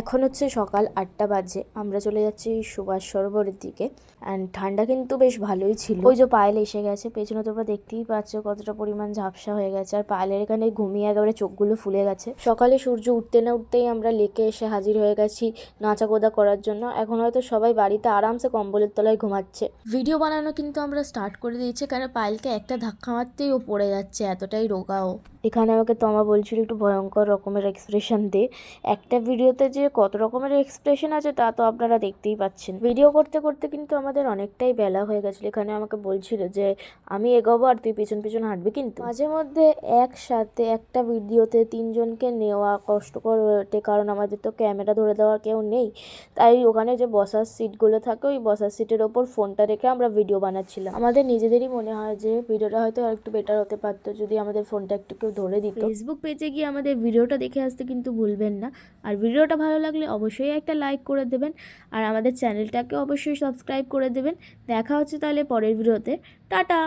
এখন হচ্ছে সকাল আটটা বাজে, আমরা চলে যাচ্ছি সুভাষ সরোবরের দিকে অ্যান্ড ঠান্ডা কিন্তু বেশ ভালোই ছিল। ওই যে পায়েল এসে গেছে, পেছনে তোমরা দেখতেই পাচ্ছ কতটা পরিমাণ ঝাপসা হয়ে গেছে, আর পায়েলের এখানে ঘুমিয়ে একেবারে চোখগুলো ফুলে গেছে। সকালে সূর্য উঠতে না উঠতেই আমরা লেকে এসে হাজির হয়ে গেছি নাচা কোদা করার জন্য। এখন হয়তো সবাই বাড়িতে আরামসে কম্বলের তলায় ঘুমাচ্ছে। ভিডিও বানানো কিন্তু আমরা স্টার্ট করে দিয়েছি কারণ পায়েলকে একটা ধাক্কা মারতেই ও পড়ে যাচ্ছে, এতটাই রোগাও এখানে আমাকে তমা বলছিল একটু ভয়ঙ্কর রকমের এক্সপ্রেশন দে। একটা ভিডিওতে যে কত রকমের এক্সপ্রেশন আছে তা তো আপনারা দেখতেই পাচ্ছেন। ভিডিও করতে করতে কিন্তু আমাদের অনেকটাই বেলা হয়ে গেছিল। এখানে আমাকে বলছিল যে, আমি এগোবো আর তুই পিছন পিছন হাঁটবি কিন্তু। মাঝে মধ্যে একসাথে একটা ভিডিওতে তিনজনকে নেওয়া কষ্টকর হয়ে ওঠে কারণ আমাদের তো ক্যামেরা ধরে দেওয়ার কেউ নেই। তাই ওখানে যে বসার সিটগুলো থাকে, ওই বসার সিটের ওপর ফোনটা রেখে আমরা ভিডিও বানাচ্ছিলাম। আমাদের নিজেদেরই মনে হয় যে ভিডিওটা হয়তো একটু বেটার হতে পারতো যদি আমাদের ফোনটা একটু কেউ ধরে দিত। ফেসবুক পেজে গিয়ে আমাদের ভিডিওটা দেখে আসতে কিন্তু ভুলবেন না। আর ভিডিওটা ভালো লাগলে অবশ্যই একটা লাইক করে দেবেন। আর আমাদের চ্যানেলটাকে অবশ্যই সাবস্ক্রাইব করে দেবেন। দেখা হচ্ছে তাহলে পরের ভিডিওতে টাটা!